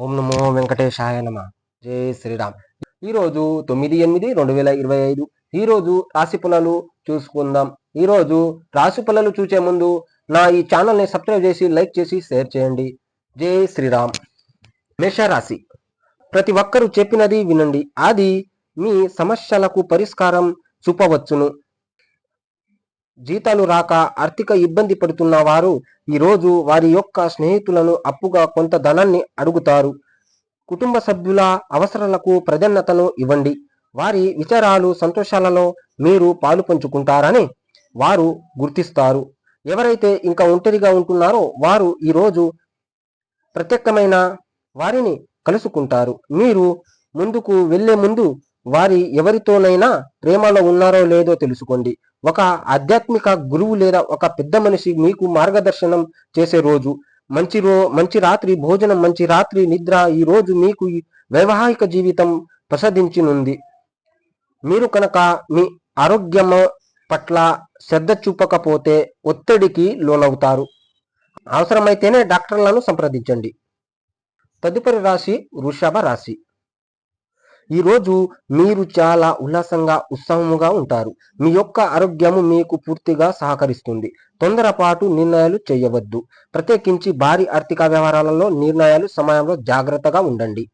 ఓం నమో వెంకటేశాయ నమ. జై శ్రీరామ్. ఈరోజు తొమ్మిది ఎనిమిది రెండు వేల ఇరవై ఐదు. ఈరోజు రాశి ఫలాలు చూసుకుందాం. ఈరోజు రాశి ఫలాలు చూసే ముందు నా ఈ ఛానల్ని సబ్స్క్రైబ్ చేసి లైక్ చేసి షేర్ చేయండి. జై శ్రీరామ్. మేషరాశి. ప్రతి ఒక్కరూ చెప్పినది వినండి. అది మీ సమస్యలకు పరిష్కారం చూపవచ్చును. జీతాలు రాక ఆర్థిక ఇబ్బంది పడుతున్న వారు ఈరోజు వారి యొక్క స్నేహితులను అప్పుగా కొంత ధనాన్ని అడుగుతారు. కుటుంబ సభ్యుల అవసరాలకు ప్రాధాన్యతను ఇవ్వండి. వారి విచారాలు సంతోషాలలో మీరు పాలు పంచుకుంటారని వారు గుర్తిస్తారు. ఎవరైతే ఇంకా ఒంటరిగా ఉంటున్నారో వారు ఈరోజు ప్రత్యేకమైన వారిని కలుసుకుంటారు. మీరు ముందుకు వెళ్ళే ముందు వారి ఎవరితోనైనా ప్రేమలో ఉన్నారో లేదో తెలుసుకోండి. ఒక ఆధ్యాత్మిక గురువు లేదా ఒక పెద్ద మనిషి మీకు మార్గదర్శనం చేసే రోజు మంచి రో మంచి రాత్రి భోజనం మంచి రాత్రి నిద్ర ఈ రోజు మీకు ఈ వైవాహిక జీవితం ప్రసాదించినుంది. మీరు కనుక మీ ఆరోగ్యం పట్ల శ్రద్ధ చూపకపోతే ఒత్తిడికి లోనవుతారు. అవసరమైతేనే డాక్టర్లను సంప్రదించండి. తదుపరి రాశి వృషభ రాశి. ఈరోజు మీరు చాలా ఉల్లాసంగా ఉత్సాహముగా ఉంటారు. మీ యొక్క ఆరోగ్యము మీకు పూర్తిగా సహకరిస్తుంది. తొందరపాటు నిర్ణయాలు చేయవద్దు. ప్రత్యేకించి భారీ ఆర్థిక వ్యవహారాలలో నిర్ణయాలు సమయంలో జాగ్రత్తగా ఉండండి.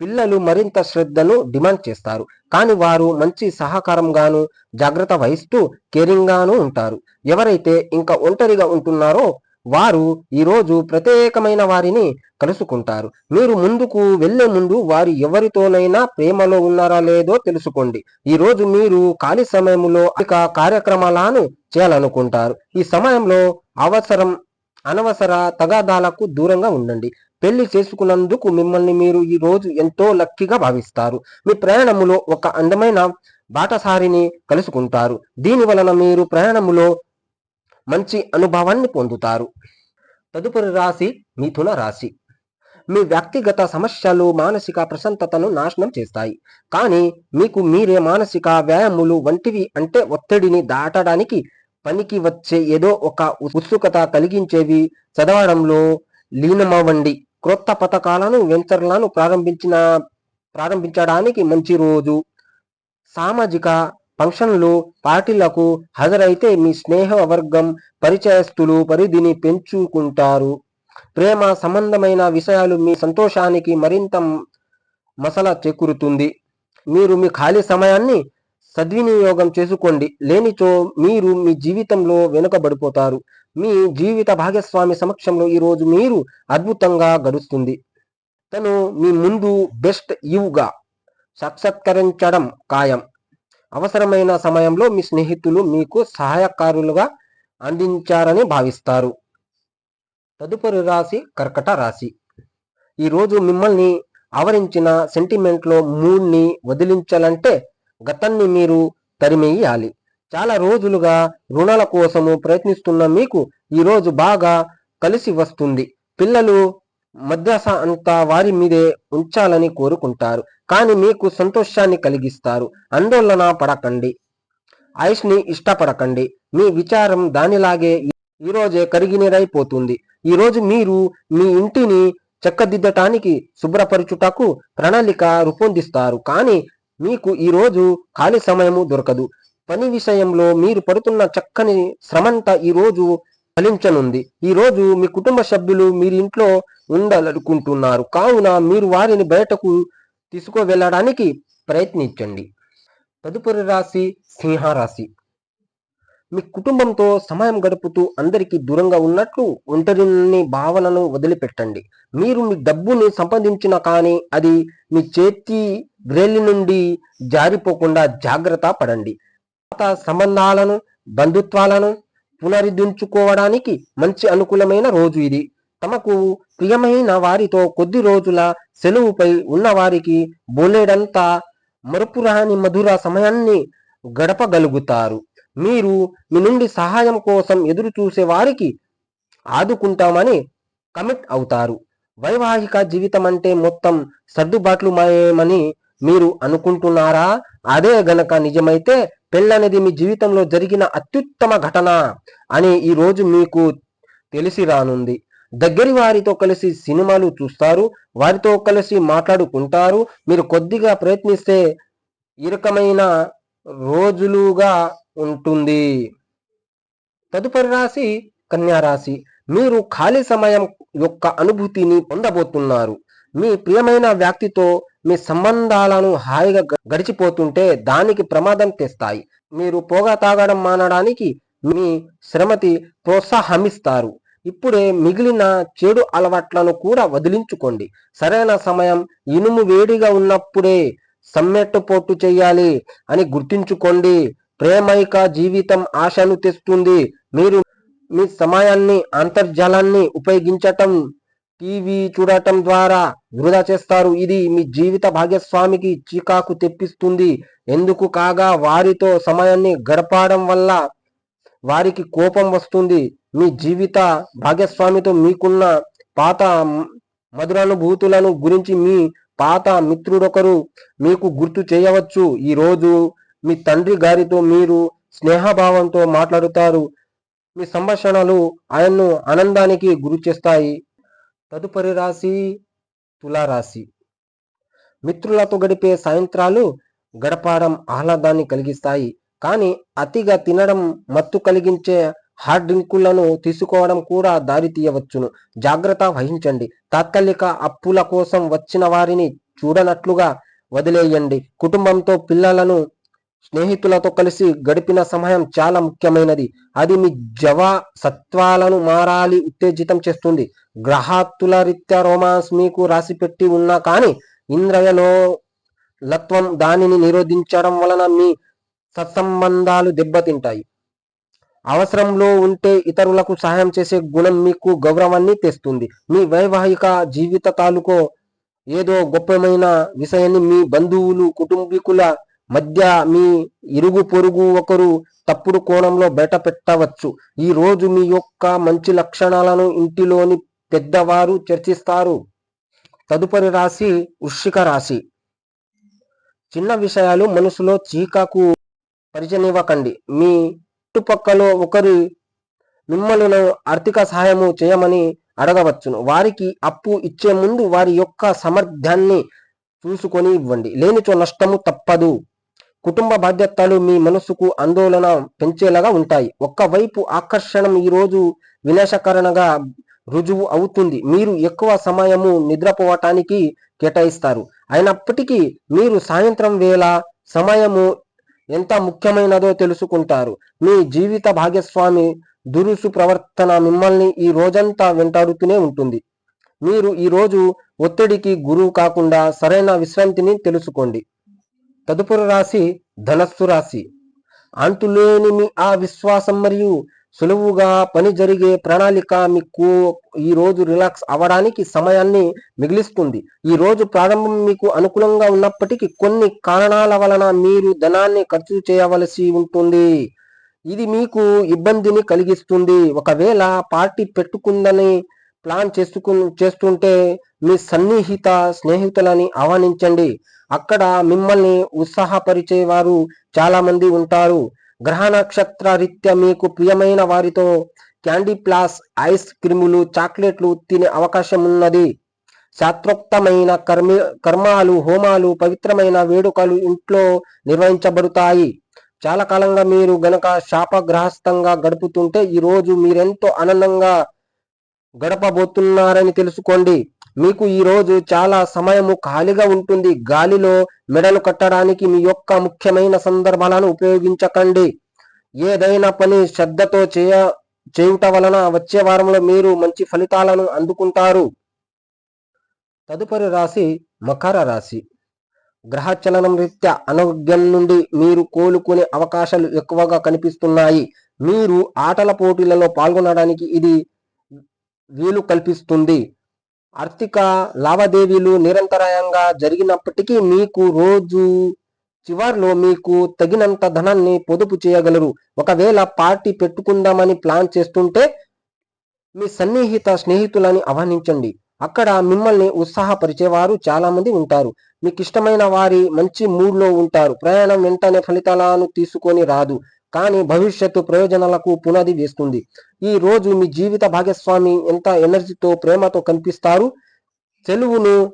పిల్లలు మరింత శ్రద్ధను డిమాండ్ చేస్తారు. కానీ వారు మంచి సహకారంగాను జాగ్రత్త వహిస్తూ కేరింగ్గాను ఉంటారు. ఎవరైతే ఇంకా ఒంటరిగా ఉంటున్నారో వారు ఈరోజు ప్రత్యేకమైన వారిని కలుసుకుంటారు. మీరు ముందుకు వెళ్ళే ముందు వారు ఎవరితోనైనా ప్రేమలో ఉన్నారా లేదో తెలుసుకోండి. ఈ రోజు మీరు ఖాళీ సమయంలో ఇక కార్యక్రమాలను చేయాలనుకుంటారు. ఈ సమయంలో అవసరం అనవసర తగాదాలకు దూరంగా ఉండండి. పెళ్ళి చేసుకున్నందుకు మిమ్మల్ని మీరు ఈ రోజు ఎంతో లక్కీగా భావిస్తారు. మీ ప్రయాణములో ఒక అందమైన బాటసారిని కలుసుకుంటారు. దీని వలన మీరు ప్రయాణములో మంచి అనుభవాన్ని పొందుతారు. తదుపరి రాశి మిథున రాశి. మీ వ్యక్తిగత సమస్యలు మానసిక ప్రశాంతతను నాశనం చేస్తాయి. కానీ మీకు మీరే మానసిక వ్యాయాములు వంటివి అంటే ఒత్తిడిని దాటడానికి పనికి వచ్చే ఏదో ఒక ఉత్సుకత కలిగించేవి చదవడంలో లీనమవ్వండి. క్రొత్త పథకాలను వెంచర్లను ప్రారంభించిన ప్రారంభించడానికి మంచి రోజు. సామాజిక ఫంక్షన్లు పార్టీలకు హాజరైతే మీ స్నేహ వర్గం పరిచయస్తులు పరిధిని పెంచుకుంటారు. ప్రేమ సంబంధమైన విషయాలు మీ సంతోషానికి మరింత మసల చేకూరుతుంది. మీరు మీ ఖాళీ సమయాన్ని సద్వినియోగం చేసుకోండి. లేనిచో మీరు మీ జీవితంలో వెనుకబడిపోతారు. మీ జీవిత భాగస్వామి సమక్షంలో ఈరోజు మీరు అద్భుతంగా గడుస్తుంది. తను మీ ముందు బెస్ట్ యువ్గా సాక్షాత్కరించడం ఖాయం. అవసరమైన సమయంలో మీ స్నేహితులు మీకు సహాయకారులుగా అందించారని భావిస్తారు. తదుపరి రాశి కర్కట రాశి. ఈరోజు మిమ్మల్ని ఆవరించిన సెంటిమెంట్లో మూడ్ని వదిలించాలంటే గతాన్ని మీరు తరిమేయాలి. చాలా రోజులుగా రుణాల కోసము ప్రయత్నిస్తున్న మీకు ఈరోజు బాగా కలిసి వస్తుంది. పిల్లలు మద్రాస అంతా వారి మీదే ఉంచాలని కోరుకుంటారు. కానీ మీకు సంతోషాన్ని కలిగిస్తారు. ఆందోళన పడకండి. ఐష్ని ఇష్టపడకండి. మీ విచారం దానిలాగే ఈరోజే కరిగినరైపోతుంది ఈరోజు మీరు మీ ఇంటిని చెక్కదిద్దటానికి శుభ్రపరచుటకు ప్రణాళిక రూపొందిస్తారు. కానీ మీకు ఈరోజు ఖాళీ సమయము దొరకదు. పని విషయంలో మీరు పడుతున్న చక్కని శ్రమంతా ఈరోజు ఫలించనుంది. ఈ రోజు మీ కుటుంబ సభ్యులు మీరు ఇంట్లో ఉండాలనుకుంటున్నారు. కావున మీరు వారిని బయటకు తీసుకువెళ్ళడానికి ప్రయత్నించండి. తదుపరి రాశి సింహరాశి. మీ కుటుంబంతో సమయం గడుపుతూ అందరికీ దూరంగా ఉన్నట్లు ఒంటరిని భావనను వదిలిపెట్టండి. మీరు మీ డబ్బుని సంపాదించిన కానీ అది మీ చేతి గ్రేలి నుండి జారిపోకుండా జాగ్రత్త పడండి. పాత సంబంధాలను బంధుత్వాలను పునరుద్ధరించుకోవడానికి మంచి అనుకూలమైన రోజు ఇది. తమకు ప్రియమైన వారితో కొద్ది రోజుల సెలవుపై ఉన్నవారికి బోలెడంతా బోలేడంతా మరుపురాని మధుర సమయాన్ని గడపగలుగుతారు. మీరు మీ నుండి సహాయం కోసం ఎదురు చూసే వారికి ఆదుకుంటామని కమిట్ అవుతారు. వైవాహిక జీవితం అంటే మొత్తం సర్దుబాట్లు మాయమని మీరు అనుకుంటున్నారా? అదే గనక నిజమైతే పెళ్ళనేది మీ జీవితంలో జరిగిన అత్యుత్తమ ఘటన అని ఈ రోజు మీకు తెలిసి రానుంది. దగ్గరి వారితో కలిసి సినిమాలు చూస్తారు వారితో కలిసి మాట్లాడుకుంటారు. మీరు కొద్దిగా ప్రయత్నిస్తే ఈ రకమైన రోజులుగా ఉంటుంది. తదుపరి రాశి కన్యా రాశి. మీరు ఖాళీ సమయం యొక్క అనుభూతిని పొందబోతున్నారు. మీ ప్రియమైన వ్యక్తితో మీ సంబంధాలను హాయిగా గడిచిపోతుంటే దానికి ప్రమాదం తెస్తాయి. మీరు పొగ తాగడం మానడానికి మీ శ్రమతి ప్రోత్సాహమిస్తారు. ఇప్పుడే మిగిలిన చెడు అలవాట్లను కూడా వదిలించుకోండి. సరైన సమయం ఇనుము వేడిగా ఉన్నప్పుడే సమ్మెట్టు పోటు చేయాలి అని గుర్తుంచుకోండి. ప్రేమైక జీవితం ఆశను తెస్తుంది. మీరు మీ సమయాన్ని అంతర్జాలాన్ని ఉపయోగించటం టీవీ చూడటం ద్వారా వృధా చేస్తారు. ఇది మీ జీవిత భాగస్వామికి చికాకు తెప్పిస్తుంది. ఎందుకు కాగా వారితో సమయాన్ని గడపడం వల్ల వారికి కోపం వస్తుంది. మీ జీవిత భాగస్వామితో మీకున్న పాత మధురానుభూతులను గురించి మీ పాత మిత్రుడొకరు మీకు గుర్తు చేయవచ్చు. ఈరోజు మీ తండ్రి గారితో మీరు స్నేహభావంతో మాట్లాడుతారు. మీ సంభాషణలు ఆయన్ను ఆనందానికి గురి చేస్తాయి. తదుపరి రాశి తులారాశి. మిత్రులతో గడిపే సాయంత్రాలు గడపడం ఆహ్లాదాన్ని కలిగిస్తాయి. కానీ అతిగా తినడం మత్తు కలిగించే హార్డ్ డ్రింకులను తీసుకోవడం కూడా దారి తీయవచ్చును. జాగ్రత్త వహించండి. తాత్కాలిక అప్పుల కోసం వచ్చిన వారిని చూడనట్లుగా వదిలేయండి. కుటుంబంతో పిల్లలను స్నేహితులతో కలిసి గడిపిన సమయం చాలా ముఖ్యమైనది. అది మీ జవా సత్వాలను మారాలి ఉత్తేజితం చేస్తుంది. గ్రహాతుల రీత్యా రోమాన్స్ మీకు రాసిపెట్టి ఉన్నా కానీ ఇంద్రయలో లత్వం దానిని నిరోధించడం వలన మీ సత్సంబంధాలు దెబ్బతింటాయి. అవసరంలో ఉంటే ఇతరులకు సహాయం చేసే గుణం మీకు గౌరవాన్ని తెస్తుంది. మీ వైవాహిక జీవిత తాలూకో ఏదో గొప్పమైన విషయాన్ని మీ బంధువులు కుటుంబీకుల మధ్య మీ ఇరుగు పొరుగు ఒకరు తప్పుడు కోణంలో బయట పెట్టవచ్చు. ఈ రోజు మీ యొక్క మంచి లక్షణాలను ఇంటిలోని పెద్దవారు చర్చిస్తారు. తదుపరి రాశి వృశ్చిక రాశి. చిన్న విషయాలు మనసులో చీకాకు పరిచనివ్వకండి. మీ చుట్టుపక్కల ఒకరి మిమ్మల్ని ఆర్థిక సహాయము చేయమని అడగవచ్చును. వారికి అప్పు ఇచ్చే ముందు వారి యొక్క సామర్థ్యాన్ని చూసుకొని ఇవ్వండి. లేనిచో నష్టము తప్పదు. కుటుంబ బాధ్యతలు మీ మనసుకు ఆందోళన పెంచేలాగా ఉంటాయి. ఒక్కవైపు ఆకర్షణం ఈ రోజు వినాశకరణగా రుజువు అవుతుంది. మీరు ఎక్కువ సమయము నిద్రపోవటానికి కేటాయిస్తారు. అయినప్పటికీ మీరు సాయంత్రం వేళ సమయము ఎంత ముఖ్యమైనదో తెలుసుకుంటారు. మీ జీవిత భాగస్వామి దురుసు ప్రవర్తన మిమ్మల్ని ఈ రోజంతా వెంటాడుతూనే ఉంటుంది. మీరు ఈ రోజు ఒత్తిడికి గురువు కాకుండా సరైన విశ్రాంతిని తెలుసుకోండి. తదుపరి రాశి ధనస్సు రాశి. అంతులేని మీ ఆ విశ్వాసం మరియు సులువుగా పని జరిగే ప్రణాళిక మీకు ఈ రోజు రిలాక్స్ అవ్వడానికి సమయాన్ని మిగిలిస్తుంది. ఈ రోజు ప్రారంభం మీకు అనుకూలంగా ఉన్నప్పటికీ కొన్ని కారణాల వలన మీరు ధనాన్ని ఖర్చు చేయవలసి ఉంటుంది. ఇది మీకు ఇబ్బందిని కలిగిస్తుంది. ఒకవేళ పార్టీ పెట్టుకుందని ప్లాన్ చేసుకు చేస్తుంటే మీ సన్నిహిత స్నేహితులని ఆహ్వానించండి. అక్కడ మిమ్మల్ని ఉత్సాహపరిచేవారు చాలా మంది ఉంటారు. గ్రహ నక్షత్ర రీత్యా మీకు ప్రియమైన వారితో క్యాండీ ప్లాస్ ఐస్ క్రీములు చాక్లెట్లు తినే అవకాశం ఉన్నది. శాస్త్రోక్తమైన కర్మి కర్మాలు హోమాలు పవిత్రమైన వేడుకలు ఇంట్లో నిర్వహించబడతాయి. చాలా కాలంగా మీరు గనక శాపగ్రహస్థంగా గడుపుతుంటే ఈరోజు మీరెంతో ఆనందంగా గడపబోతున్నారని తెలుసుకోండి. మీకు ఈ రోజు చాలా సమయము ఖాళీగా ఉంటుంది. గాలిలో మెడలు కట్టడానికి మీ యొక్క ముఖ్యమైన సందర్భాలను ఉపయోగించకండి. ఏదైనా పని శ్రద్ధతో చేయ చేయుట వలన వచ్చే వారంలో మీరు మంచి ఫలితాలను అందుకుంటారు. తదుపరి రాశి మకర రాశి. గ్రహచలనం రీత్యా అనారోగ్యం నుండి మీరు కోలుకునే అవకాశాలు ఎక్కువగా కనిపిస్తున్నాయి. మీరు ఆటల పోటీలలో పాల్గొనడానికి ఇది వీలు కల్పిస్తుంది. ఆర్థిక లావాదేవీలు నిరంతరాయంగా జరిగినప్పటికీ మీకు రోజు చివర్లో మీకు తగినంత ధనాన్ని పొదుపు చేయగలరు. ఒకవేళ పార్టీ పెట్టుకుందామని ప్లాన్ చేస్తుంటే మీ సన్నిహిత స్నేహితులని ఆహ్వానించండి. అక్కడ మిమ్మల్ని ఉత్సాహపరిచేవారు చాలా మంది ఉంటారు. మీకు ఇష్టమైన వారి మంచి మూడ్లో ఉంటారు. ప్రయాణం వెంటనే ఫలితాలను తీసుకొని రాదు. కానీ భవిష్యత్తు ప్రయోజనాలకు పునాది వేస్తుంది. ఈ రోజు మీ జీవిత భాగస్వామి ఎంత ఎనర్జీతో ప్రేమతో కనిపిస్తారు? తెలుగును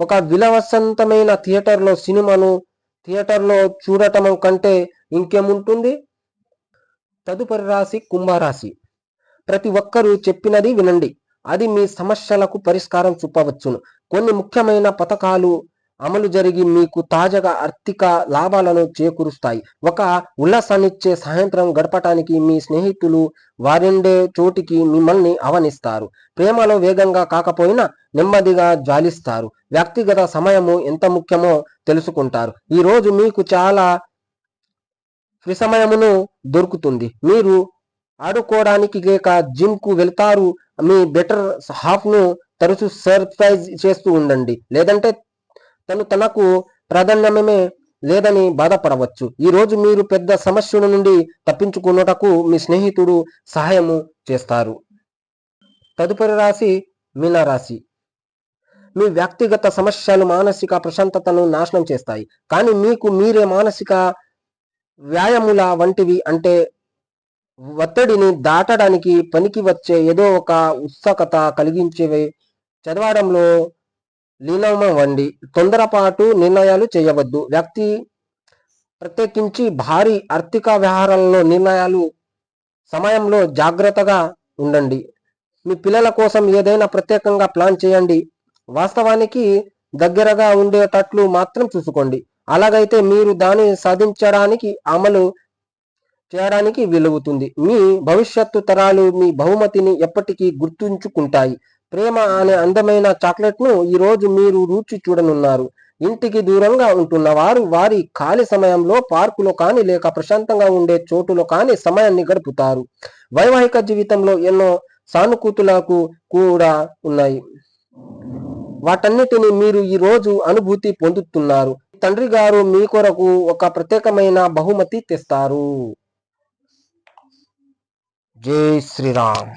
ఒక విలవసంతమైన థియేటర్లో సినిమాను థియేటర్లో చూడటం కంటే ఇంకేముంటుంది? తదుపరి రాశి కుంభరాశి. ప్రతి ఒక్కరూ చెప్పినది వినండి. అది మీ సమస్యలకు పరిష్కారం చూపవచ్చును. కొన్ని ముఖ్యమైన పథకాలు అమలు జరిగి మీకు తాజాగా ఆర్థిక లాభాలను చేకూరుస్తాయి. ఒక ఉల్లాసాన్నిచ్చే సాయంత్రం గడపటానికి మీ స్నేహితులు వారిండే చోటికి మిమ్మల్ని ఆహ్వానిస్తారు ప్రేమలో వేగంగా కాకపోయినా నెమ్మదిగా జాలిస్తారు వ్యక్తిగత సమయము ఎంత ముఖ్యమో తెలుసుకుంటారు. ఈరోజు మీకు చాలా సమయమును దొరుకుతుంది. మీరు ఆడుకోవడానికి లేక జిమ్కు వెళ్తారు. మీ బెటర్ హాఫ్ను తరచు సర్ప్రైజ్ చేస్తూ ఉండండి. లేదంటే తను తనకు ప్రాధాన్యమే లేదని బాధపడవచ్చు. ఈ రోజు మీరు పెద్ద సమస్యల నుండి తప్పించుకున్నటకు మీ స్నేహితుడు సహాయము చేస్తారు. తదుపరి రాశి మీనరాశి. మీ వ్యక్తిగత సమస్యలు మానసిక ప్రశాంతతను నాశనం చేస్తాయి. కానీ మీకు మీరే మానసిక వ్యాయాముల వంటివి అంటే ఒత్తిడిని దాటడానికి పనికి వచ్చే ఏదో ఒక ఉత్సుకత కలిగించేవి. చదవడంలో లీనమవ్వండి తొందరపాటు నిర్ణయాలు చేయవద్దు. వ్యక్తి ప్రత్యేకించి భారీ ఆర్థిక వ్యవహారాలలో నిర్ణయాలు సమయంలో జాగ్రత్తగా ఉండండి. మీ పిల్లల కోసం ఏదైనా ప్రత్యేకంగా ప్లాన్ చేయండి. వాస్తవానికి దగ్గరగా ఉండేటట్లు మాత్రం చూసుకోండి. అలాగైతే మీరు దాన్ని సాధించడానికి అమలు చేయడానికి వీలవుతుంది. మీ భవిష్యత్తు తరాలు మీ బహుమతిని ఎప్పటికీ గుర్తుంచుకుంటాయి. ప్రేమ అనే అందమైన చాక్లెట్ను ఈరోజు ఈ రోజు మీరు రుచి చూడనున్నారు. ఇంటికి దూరంగా ఉంటున్న వారు వారి ఖాళీ సమయంలో పార్కులో కానీ లేక ప్రశాంతంగా ఉండే చోటులో కానీ సమయాన్ని గడుపుతారు. వైవాహిక జీవితంలో ఎన్నో సానుకూతులకు కూడా ఉన్నాయి. వాటన్నిటిని మీరు ఈ రోజు అనుభూతి పొందుతున్నారు. తండ్రి గారు మీ కొరకు ఒక ప్రత్యేకమైన బహుమతి తెస్తారు. జై శ్రీరామ్.